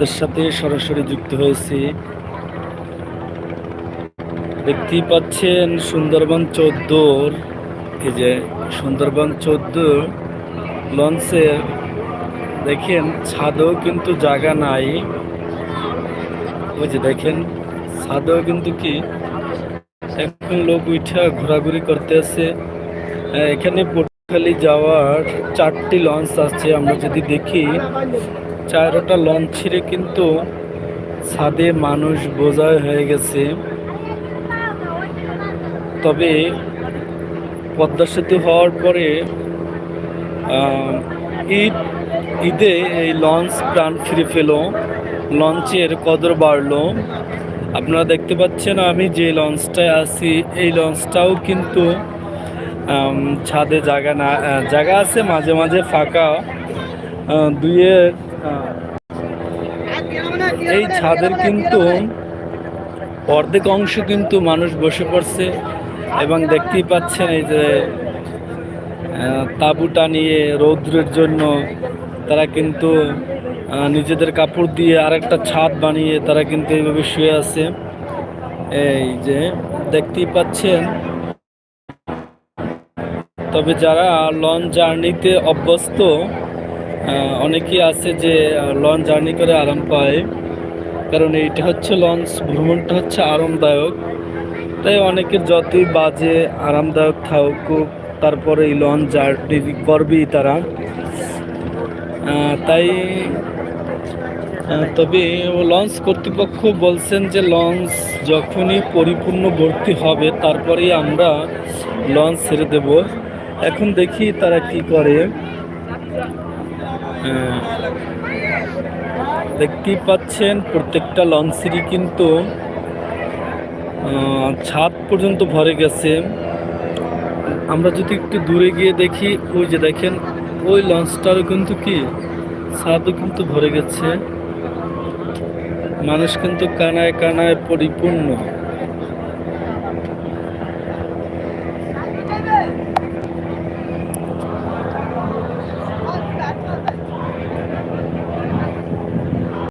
এর সাথে সরাসরি যুক্ত হয়েছি। দেখতেই পাচ্ছেন সুন্দরবন চোদ্দোর এই যে সুন্দরবন চোদ্দ লঞ্চের দেখেন ছাদেও কিন্তু জায়গা নাই। ওই যে দেখেন ছাদেও কিন্তু কি এখন লোক উঠা ঘোরাঘুরি করতে আছে আহ, এখানে পটুয়াখালী যাওয়ার চারটি লঞ্চ আছে, আমরা যদি দেখি, চারটা লঞ্চ ছিঁড়ে কিন্তু ছাদে মানুষ বোঝায় হয়ে গেছে। তবে পদ্মা সেতু হওয়ার পরে ঈদ, ঈদে এই লঞ্চ প্রাণ ফিরে পেল। লঞ্চের কদর বাড়লো। আপনারা দেখতে পাচ্ছেন আমি যে লঞ্চটায় আছি, এই লঞ্চটাও কিন্তু ছাদে জায়গা না জায়গা আছে মাঝে মাঝে ফাঁকা। দুয়ে এই ছাদের কিন্তু অর্ধেক অংশ কিন্তু মানুষ বসে পড়ছে এবং দেখতেই পাচ্ছেন এই যে আহ, তাঁবু টানিয়ে রৌদ্রের জন্য তারা কিন্তু নিজেদের কাপড় দিয়ে আরেকটা ছাদ বানিয়ে তারা কিন্তু এইভাবে শুয়ে আছে। এই যে দেখতেই পাচ্ছেন তবে যারা লঞ্চ জার্নিতে অভ্যস্ত অনেকেই আছে যে লঞ্চ জার্নি করে আরাম পায়। কারণ এইটা হচ্ছে লঞ্চ, ভ্রমণটা হচ্ছে আরামদায়ক। তাই অনেকে যতই বাজে, আরামদায়ক থাকুক, তারপরে এই লঞ্চ জার্নি করবেই তারা। তাই তবে লঞ্চ কর্তৃপক্ষ বলছেন যে, লঞ্চ যখনই পরিপূর্ণ ভর্তি হবে, তারপরেই আমরা লঞ্চ ছেড়ে দেব। এখন দেখি তারা কি করে। দেখতেই পাচ্ছেন প্রত্যেকটা লঞ্চেরই কিন্তু ছাদ পর্যন্ত ভরে গেছে। আমরা যদি একটু দূরে গিয়ে দেখি, ওই যে দেখেন, ওই লঞ্চটারও কিন্তু কি, ছাদও কিন্তু ভরে গেছে। মানুষ কিন্তু কানায় কানায় পরিপূর্ণ।